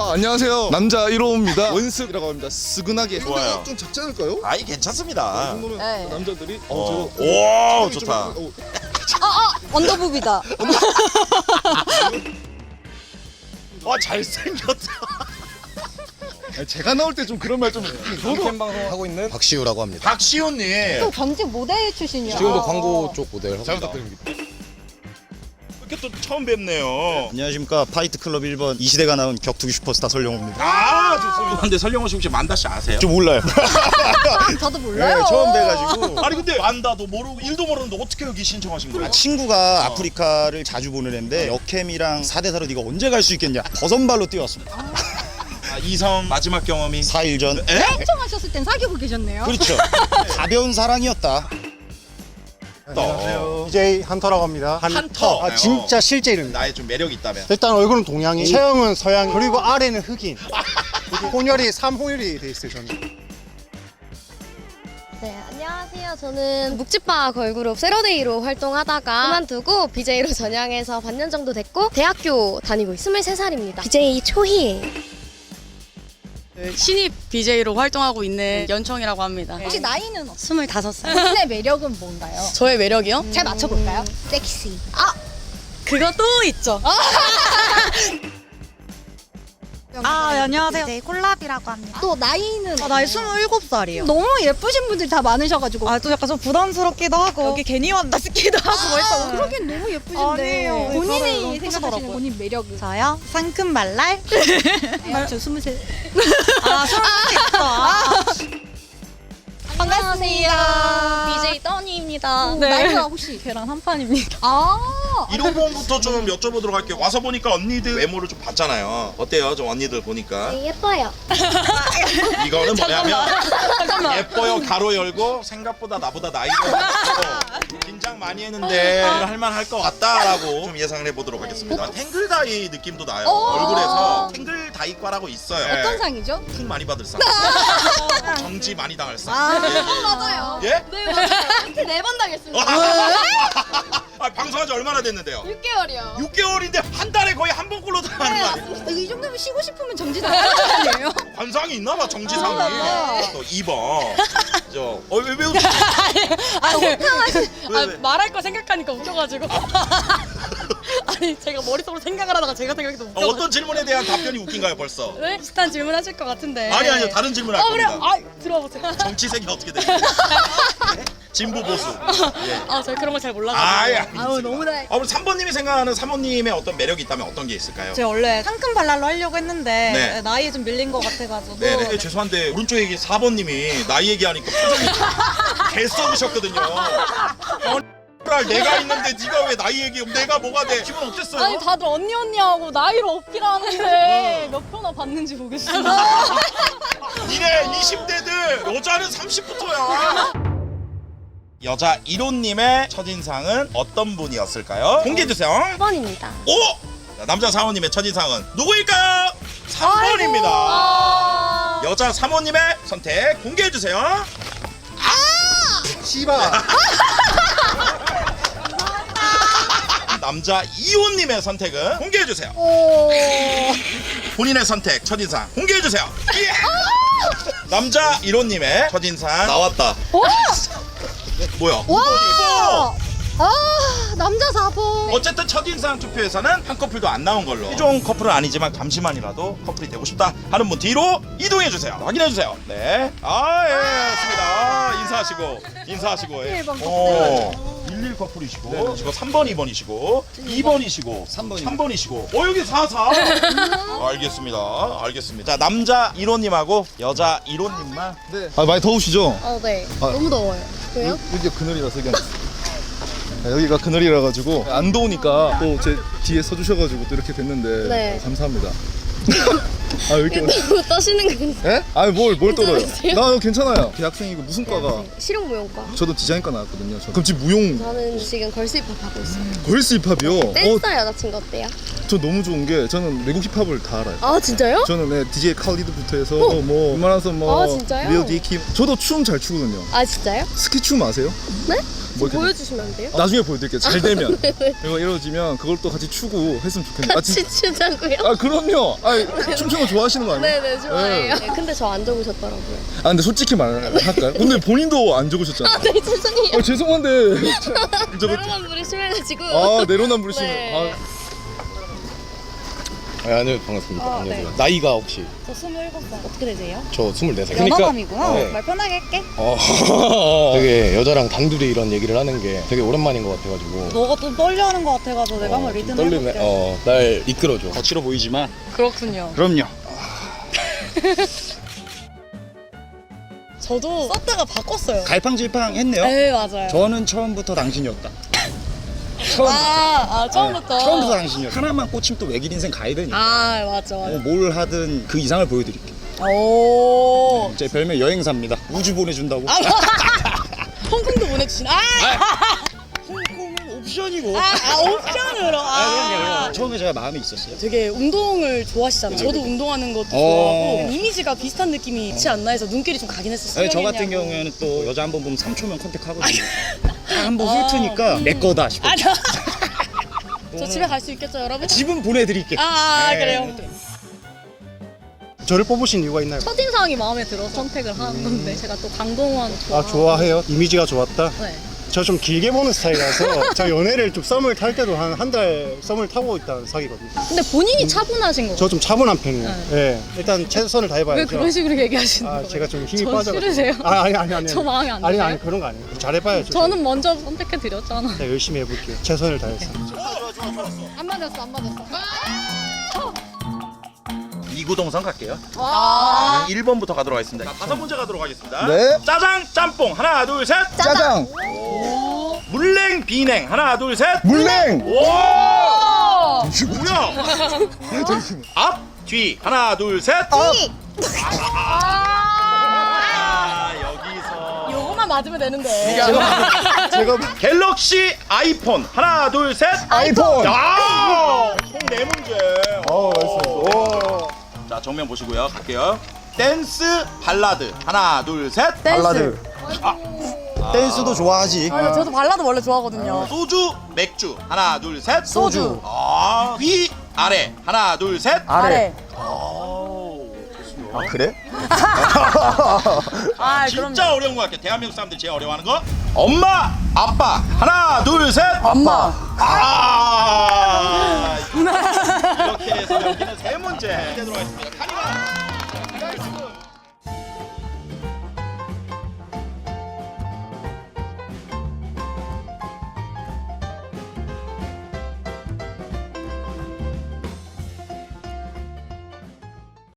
아 안녕하세요 남자 1호입니다 원습이라고 합니다 스근하게 좋아요. 좀 작지 않을까요? 아이 이 괜찮습니다. 정도면 네. 남자들이 어. 어, 저, 오, 체력이 좀 좋다. 있- 어, 언더부비다. 와 잘생겼다. 아니, 제가 나올 때 좀 그런 말좀 저도 방송 하고 있는 박시우라고 합니다. 박시훈님 또 전직 모델 출신이야. 지금도 광고 쪽 모델 하고 잘 있다. 부탁드립니다 또 처음 뵙네요. 안녕하십니까 파이트 클럽 1번 이 시대가 나온 격투기 슈퍼스타 설영호입니다 아 좋습니다. 근데 설영호 씨 혹시 만다 씨 아세요? 좀 몰라요 저도 몰라요. 네, 처음 뵈가지고 아니 근데 만다도 모르고 일도 모르는데 어떻게 여기 신청하신 거예요? 아, 친구가 아프리카를 자주 보는 애인데 역캠이랑 4대4로 네가 언제 갈 수 있겠냐 버선발로 뛰어왔습니다 아, 이성 마지막 경험이 4일 전 에? 신청하셨을 땐 사귀고 계셨네요. 그렇죠 가벼운 사랑이었다 또 DJ 한터라고 합니다. 한터. 아, 진짜 실제 이름입니다. 나의 좀 매력 있다면 일단 얼굴은 동양인, 체형은 서양, 그리고 아래는 흑인. 그리고 혼혈이 삼혼혈이 돼 있어요 저는. 네, 안녕하세요. 저는 묵찌빠 걸그룹 세러데이로 활동하다가 그만두고 BJ로 전향해서 반년 정도 됐고 대학교 다니고 23살입니다. BJ 초희예요. 그 신입 BJ로 활동하고 있는 연청이라고 합니다. 혹시 나이는 어떻게? 25살. 본인의 매력은 뭔가요? 저의 매력이요? 잘 맞춰볼까요? 섹시. 그것도 있죠. 아, 네, 안녕하세요. 네, 콜라비라고 합니다. 또 나이는? 아, 나이 27살이에요. 너무 예쁘신 분들이 다 많으셔가지고. 아, 좀 약간 좀 부담스럽기도 하고 여기 괜히 왔다 싶기도 하고 아, 그래서 그러긴 너무 예쁘신데. 아니에요. 네, 본인이 생각하시는. 본인 매력은? 저요? 상큼 말랄? 저 스물세. 아, 있어. 아, 반갑습니다. BJ 떠니입니다. 네. 나이가 혹시 걔랑 한 판입니까? 아. 1호번부터 좀 여쭤보도록 할게요. 와서 보니까 언니들 외모를 좀 봤잖아요. 어때요? 좀 언니들 보니까 네, 예뻐요. 이거는 뭐냐면 예뻐요 가로 열고 생각보다 나보다 나이가 많이 했는데 할만 할 것 같다라고 좀 예상을 해보도록 하겠습니다. 탱글 다이 느낌도 나요. 얼굴에서 탱글 다이과라고 있어요. 어떤 상이죠? 품 많이 받을 상. 정지 많이 당할 상. 아, 예. 맞아요. 예? 네, 맞아요. 한테 4번 당했습니다. 아, 방송한 지 얼마나 됐는데요? 6개월이요. 6개월인데 한 달에 거의 한 번 꼴로 당하는 거 아니에요? 이 정도면 쉬고 싶으면 정지 나가는 거 아니에요? 관상이 있나 봐 정지상이. 아, 또 2번. 저, 어, 왜, 왜 웃지? 아니, 왜, 아, 왜? 말할 거 생각하니까 웃겨가지고. 아니, 제가 머릿속으로 생각을 하다가 제가 생각해도 어, 웃겨가지고. 어떤 질문에 대한 답변이 웃긴가요 벌써? 네? 비슷한 질문 하실 것 같은데. 아니 아니요 다른 질문 할 어, 그래요? 겁니다. 아, 들어보세요. 정치색이 어떻게 되세요? 진보 보수. 예. 아, 저희 그런 거잘 몰라가지고. 아, 예. 아우, 너무 다. 아, 우리 3번님이 생각하는 사모님의 어떤 매력이 있다면 어떤 게 있을까요? 제가 원래 상큼 발랄로 하려고 했는데 네. 나이에 좀 밀린 것 같아가지고 네, 네. 죄송한데 오른쪽에 이게 4번님이 나이 얘기하니까 표정이 개 썩으셨거든요. 어, X랄, 내가 있는데 네가 왜 나이 얘기해? 내가 뭐가 돼? 기분 어땠어요? 아니 다들 언니 언니 하고 나이를 어필하는데 몇 표나 받는지 보겠습니다. 이래 20대들 여자는 30부터야. 여자 1호님의 첫인상은 어떤 분이었을까요? 공개해주세요. 1번입니다. 오! 자, 남자 사모님의 첫인상은 누구일까요? 3번입니다. 여자 사모님의 선택 공개해주세요. 씨바. 남자 2호님의 선택은 공개해주세요. 본인의 선택 첫인상 공개해주세요. 예! 남자 1호님의 첫인상 나왔다. 뭐야? 와! 아, 남자 4번. 어쨌든 첫인상 투표에서는 한 커플도 안 나온 걸로 최종 커플은 아니지만 잠시만이라도 커플이 되고 싶다 하는 분 뒤로 이동해 주세요 확인해 주세요 네아예 좋습니다 아, 인사하시고 인사하시고 예. 일번 커플. 어, 11 커플이시고. 지금 3번 2번이시고. 2번이시고. 3번이 3번이시고. 어 여기 4 4 알겠습니다. 알겠습니다. 자 남자 1호님하고 여자 1호님만. 네. 아 많이 더우시죠? 어, 네. 아. 너무 더워요. 왜요? 여- 여기가 그늘이라서 여기 아, 여기가 그늘이라 가지고. 안 더우니까. 또 제 뒤에 서주셔가지고 또 이렇게 됐는데 네. 어, 감사합니다 아 이렇게 너무 떠시는 거. 예? 아니 뭘뭘 떨어요 괜찮으세요? 나 괜찮아요 대학생이고 무슨 과가 실용무용과. 저도 디자인과 나왔거든요 저. 그럼 지금 무용 저는 지금 걸스 힙합 하고 있어요. 걸스 힙합이요? 어, 댄서 여자친구 어때요? 저 너무 좋은 게 저는 외국 힙합을 다 알아요. 아 진짜요? 저는 네, DJ 칼리드부터 해서 뭐 웬만해서 뭐 아, 진짜요? 리오 디킴 저도 춤 잘 추거든요. 아 진짜요? 스키 춤 아세요? 네? 뭐 이렇게 보여주시면 안 돼요? 나중에 보여드릴게요. 잘 되면 이거 이루어지면 그걸 또 같이 추고 했으면 좋겠네요. 아, 진... 같이 추자고요? 아 그럼요. 아 춤추는 거 좋아하시는 거 아니에요? 네네 좋아해요. 네. 네, 근데 저 안 적으셨더라고요. 아 근데 솔직히 말할까요? 근데 본인도 안 적으셨잖아요. 네 죄송해요. 어 죄송한데 저거 물이 심해가지고. 아 내로남불이시네. 네. 아, 아, 네, 반갑습니다. 어, 안녕하세요. 나이가 혹시 저 27살. 어떻게 되세요? 저 24살. 연하남이구나. 네. 말 편하게 할게. 어, 되게 여자랑 단둘이 이런 얘기를 하는 게 되게 오랜만인 것 같아가지고. 너가 좀 떨려하는 것 같아가지고 내가 한번 어, 좀 리듬 떨리네. 해볼게. 어, 날 이끌어줘. 거칠어 보이지만 그렇군요. 그럼요. 저도 썼다가 바꿨어요. 갈팡질팡 했네요. 네 맞아요. 저는 처음부터 당신이었다. 아, 아 처음부터. 처음부터 당신이었다. 하나만 꽂히면 또 외길 인생 가야 되니까. 아 맞죠 맞죠. 어, 뭘 하든 그 이상을 보여드릴게요. 오. 제 별명 여행사입니다. 우주 보내준다고. 아, 홍콩도 보내주신. 아, 홍콩은 옵션이고. 아, 아 옵션으로. 아. 처음에 제가 마음이 있었어요. 되게 운동을 좋아하시잖아요. 저도 운동하는 것도 어. 좋아하고 이미지가 비슷한 느낌이 있지 않나 해서 눈길이 좀 가긴 했었어요. 아니, 저 같은. 경우에는 또 여자 한 번 보면 3초면 컨택하거든요. 한번 훑으니까 내 거다 싶어. 아, 저, 저 집에 갈 수 있겠죠, 여러분? 집은 보내드릴게. 아, 아 네. 그래요. 저를 뽑으신 이유가 있나요? 첫인상이 마음에 들어서 선택을 한 건데 제가 또 강동원 좋아. 아 좋아해요? 이미지가 좋았다? 네. 저 좀 길게 보는 스타일이라서 저 연애를 좀 썸을 탈 때도 한 한 달 썸을 타고 있다는 사귀거든요 근데 본인이 차분하신 거. 저 좀 차분한 편이에요 예 일단 최선을 다해봐야죠 왜 그런 식으로 얘기하시는 아 거예요? 제가 좀 힘이 저 빠져 싫으세요? 아 아니 아니 아니 저 마음에 안 아니 드세요? 아니 그런 거 아니에요 잘해봐야죠 저는 먼저 선택해 드렸잖아. 제가 열심히 해볼게요 최선을 다해서 안 맞았어, 안 맞았어. 이구동성 갈게요. 아. 1번부터 가도록 하겠습니다. 다섯 문제 가도록 하겠습니다. 네. 짜장 짬뽕 하나 둘 셋. 짜장, 물냉 비냉 하나 둘 셋. 물냉, 오! 뭐야? 앞, 뒤 하나 둘 셋. 아, 여기서 요거만 맞으면 되는데. 제가 갤럭시 아이폰 하나 둘 셋. 아이폰. 아! 총네 문제. 어, 알겠어. 자 정면 보시고요. 갈게요. 댄스 발라드 하나 둘 셋. 발라드, 댄스도 좋아하지. 아, 저도 발라드 원래 좋아하거든요. 소주 맥주 하나 둘 셋. 소주. 아, 위 아래 하나 둘 셋. 아래. 아 그래? 아, 진짜 어려운 거 같아요. 대한민국 사람들 제일 어려워하는 거. 엄마, 아빠, 하나, 둘, 셋. 엄마. 아. 이렇게 해서 여기는 세 문제. 되도록 하겠습니다. 카니발.